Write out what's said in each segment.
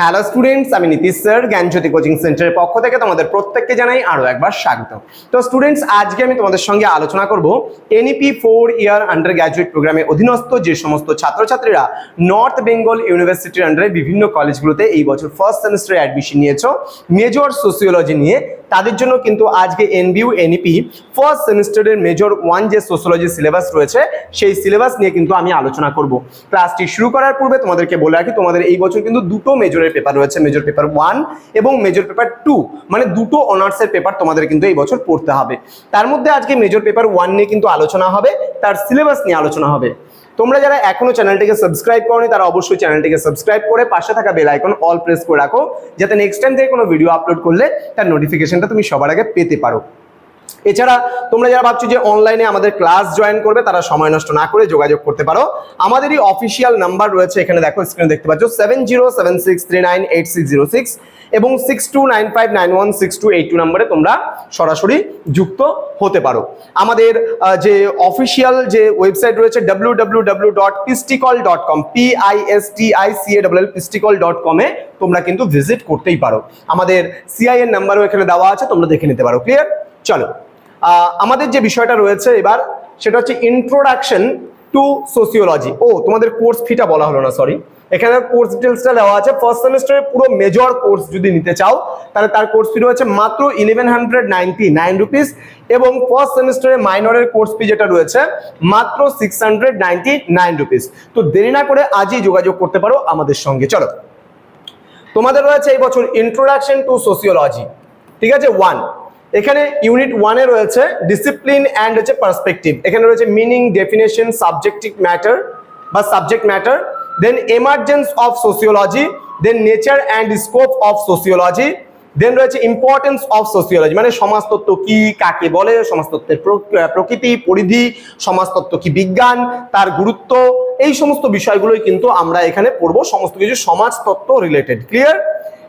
Hello students আমি Nitish sir, জ্ঞানজ্যোতি coaching সেন্টারের পক্ষ থেকে তোমাদের প্রত্যেককে জানাই আরও একবার স্বাগত। তো স্টুডেন্টস আজকে আমি তোমাদের সঙ্গে আলোচনা করব NEP four year undergraduate প্রোগ্রামে অধীনস্থ যে সমস্ত ছাত্রছাত্রীরা নর্থ বেঙ্গল ইউনিভার্সিটির আন্ডারে বিভিন্ন কলেজগুলোতে এই বছর ফার্স্ট সেমিস্টারে অ্যাডমিশন নিয়েছো। মেজর সোসিওলজি নিয়ে তাদের জন্য কিন্তু আজকে এনবিউ, এনইপি ফার্স্ট সেমিস্টারের মেজর ওয়ান যে সোসিওলজি সিলেবাস রয়েছে, সেই সিলেবাস নিয়ে কিন্তু আমি আলোচনা করব। ক্লাসটি শুরু করার পূর্বে তোমাদেরকে বলে রাখি, তোমাদের এই বছর কিন্তু দুটো মেজরের পেপার রয়েছে মেজর পেপার ওয়ান এবং মেজর পেপার টু মানে দুটো অনার্সের পেপার তোমাদের কিন্তু এই বছর পড়তে হবে। তার মধ্যে আজকে মেজর পেপার ওয়ান নিয়ে কিন্তু আলোচনা হবে। তার সিলেবাস নিয়ে আলোচনা হবে। তোমরা যারা এখনও চ্যানেলটিকে সাবস্ক্রাইব করনি, তারা অবশ্যই চ্যানেলটিকে সাবস্ক্রাইব করে পাশে থাকা বেল আইকন অল প্রেস করে রাখো, যাতে নেক্সট টাইম থেকে কোনো ভিডিও আপলোড করলে তার নোটিফিকেশনটা তুমি সবার আগে পেতে পারো। এছাড়া তোমরা যারা ভাবছ যে অনলাইনে আমাদের ক্লাস জয়েন করবে, তারা সময় নষ্ট না করে যোগাযোগ করতে পারো। আমাদেরই অফিসিয়াল নাম্বার রয়েছে এখানে, দেখো স্ক্রিনে দেখতে পাচ্ছ seven zero seven six three nine eight six zero six এবং six two nine five nine one six two eight two নাম্বারে তোমরা সরাসরি যুক্ত হতে পারো। আমাদের যে অফিসিয়াল যে ওয়েবসাইট রয়েছে W W W dot pistical dot com P I S T I C A W pistical dot কমে তোমরা কিন্তু ভিজিট করতেই পারো। আমাদের সিআইএন নাম্বারও এখানে দেওয়া আছে, তোমরা দেখে নিতে পারো ক্লিয়ার চলো। আমাদের যে বিষয়টা রয়েছে এবার, সেটা হচ্ছে ইন্ট্রোডাকশন টু সোসিওলজি ও, তোমাদের কোর্স ফিটা বলা হলো না সরি এখানে কোর্স ডিটেলসটা দেওয়া আছে। ফার্স্ট সেমিস্টারের পুরো মেজর কোর্স যদি নিতে চাও, তাহলে তার কোর্স ফি রয়েছে মাত্র eleven hundred ninety nine rupees এবং ফার্স্ট সেমিস্টারের মাইনরের কোর্স ফি যেটা রয়েছে, মাত্র six hundred ninety nine rupees তো দেরি না করে আজই যোগাযোগ করতে পারো আমাদের সঙ্গে। চলো। তোমাদের রয়েছে এই বছর ইন্ট্রোডাকশন টু সোসিওলজি ঠিক আছে? ওয়ান এখানে ইউনিট ওয়ানে রয়েছে ডিসিপ্লিন অ্যান্ড হচ্ছে পার্সপেক্টিভ এখানে রয়েছে মিনিং ডেফিনেশন সাবজেক্টিভ ম্যাটার বা subject matter then emergence of sociology then nature and scope of sociology then রয়েছে ইম্পর্টেন্স অফ সোসিওলজি মানে সমাজতত্ত্ব কি, কাকে বলে, সমাজতত্ত্বের প্রকৃতি, পরিধি, সমাজতত্ত্ব কি বিজ্ঞান, তার গুরুত্ব, এই সমস্ত বিষয়গুলোই কিন্তু আমরা এখানে পড়ব। সমস্ত কিছু সমাজতত্ত্ব রিলেটেড ক্লিয়ার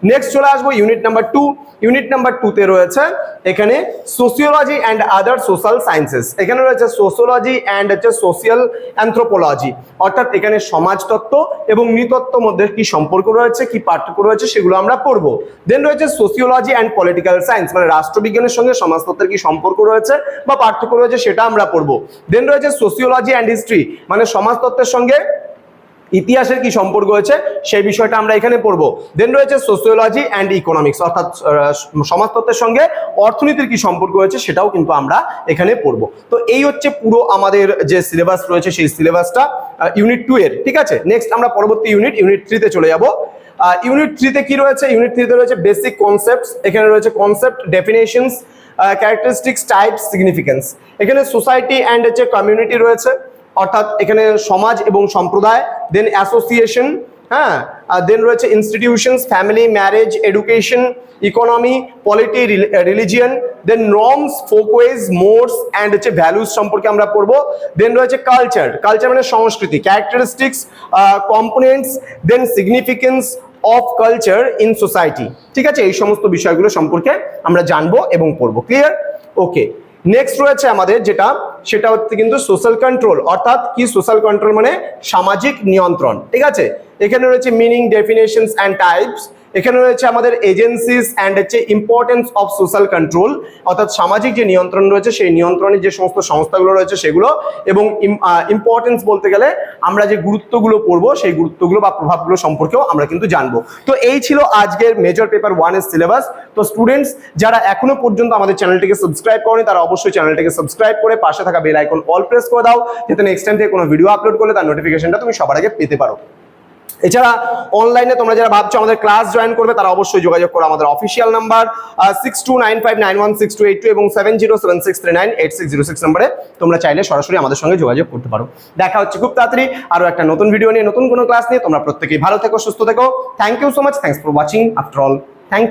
নেক্সট চলে আসব unit number two unit number টুতে রয়েছে এখানে sociology and other social sciences এখানে রয়েছে সোসিওলজি অ্যান্ড হচ্ছে সোশিয়াল অ্যান্থ্রোপোলজি অর্থাৎ এখানে সমাজতত্ত্ব এবং নৃতত্ত্ব মধ্যে কি সম্পর্ক রয়েছে, কি পার্থক্য রয়েছে সেগুলো আমরা পড়ব। দেন রয়েছে সোসিওলজি অ্যান্ড পলিটিক্যাল সায়েন্স মানে রাষ্ট্রবিজ্ঞানের সঙ্গে সমাজতত্ত্বের কি সম্পর্ক রয়েছে বা পার্থক্য রয়েছে সেটা আমরা পড়ব। দেন রয়েছে সোসিওলজি অ্যান্ড হিস্ট্রি মানে সমাজতত্ত্বের সঙ্গে ইতিহাসের কি সম্পর্ক রয়েছে সেই বিষয়টা আমরা এখানে পড়ব। দেন রয়েছে সোসিওলজি অ্যান্ড ইকোনমিক্স অর্থাৎ সমাজতত্ত্বের সঙ্গে অর্থনীতির কি সম্পর্ক রয়েছে সেটাও কিন্তু আমরা এখানে পড়ব। তো এই হচ্ছে পুরো আমাদের যে সিলেবাস রয়েছে, সেই সিলেবাসটা ইউনিট টু এর, ঠিক আছে? নেক্সট আমরা পরবর্তী ইউনিট ইউনিট থ্রিতে চলে যাব। ইউনিট থ্রিতে কি রয়েছে? ইউনিট থ্রিতে রয়েছে বেসিক কনসেপ্টস এখানে রয়েছে concept definitions characteristics type significance এখানে সোসাইটি অ্যান্ড হচ্ছে কমিউনিটি রয়েছে অর্থাৎ এখানে সমাজ এবং সম্প্রদায় দেন অ্যাসোসিয়েশন হ্যাঁ দেন রয়েছে institutions family marriage education economy polity religion then norms folkways mores and হচ্ছে ভ্যালুস সম্পর্কে আমরা পড়ব। দেন রয়েছে কালচার কালচার মানে সংস্কৃতি characteristics components then significance of culture in society ঠিক আছে? এই সমস্ত বিষয়গুলো সম্পর্কে আমরা জানব এবং পড়ব। ক্লিয়ার ওকে নেক্সট রয়েছে আমাদের যেটা, সেটা হচ্ছে কিন্তু সোশ্যাল কন্ট্রোল অর্থাৎ কি সোশ্যাল কন্ট্রোল মানে সামাজিক নিয়ন্ত্রণ, ঠিক আছে? এখানে রয়েছে মিনিং ডেফিনেশনস অ্যান্ড টাইপস এখানে রয়েছে আমাদের এজেন্সিস অ্যান্ড হচ্ছে ইম্পর্টেন্স অফ সোশ্যাল কন্ট্রোল অর্থাৎ সামাজিক যে নিয়ন্ত্রণ রয়েছে, সেই নিয়ন্ত্রণের যে সমস্ত সংস্থাগুলো রয়েছে, সেগুলো এবং ইম্পর্টেন্স বলতে গেলে আমরা যে গুরুত্বগুলো পড়ব, সেই গুরুত্বগুলো বা প্রভাবগুলো সম্পর্কেও আমরা কিন্তু জানব। তো এই ছিল আজকের মেজর পেপার ওয়ানের সিলেবাস তো স্টুডেন্টস যারা এখনও পর্যন্ত আমাদের চ্যানেলটিকে সাবস্ক্রাইব করেনি, তারা অবশ্যই চ্যানেলটিকে সাবস্ক্রাইব করে পাশে থাকা বেল আইকন অল প্রেস করে দাও। যাতে নেক্সট টাইম থেকে কোনো ভিডিও আপলোড করলে তার নোটিফিকেশনটা তুমি সবার আগে পেতে পারো। এছাড়া অনলাইনে তোমরা যারা ভাবছ আমাদের ক্লাস জয়েন করবে, তারা অবশ্যই যোগাযোগ করো আমাদের official number six two nine five nine one six two eight two এবং seven zero seven six three nine eight six zero six নাম্বারে তোমরা চাইলে সরাসরি আমাদের সঙ্গে যোগাযোগ করতে পারো। দেখা হচ্ছে খুব তাড়াতাড়ি আরও একটা নতুন ভিডিও নিয়ে, নতুন কোনো ক্লাস নিয়ে। তোমরা প্রত্যেকেই ভালো থেকো, সুস্থ থেকো। Thank you so much thanks for watching after all thank you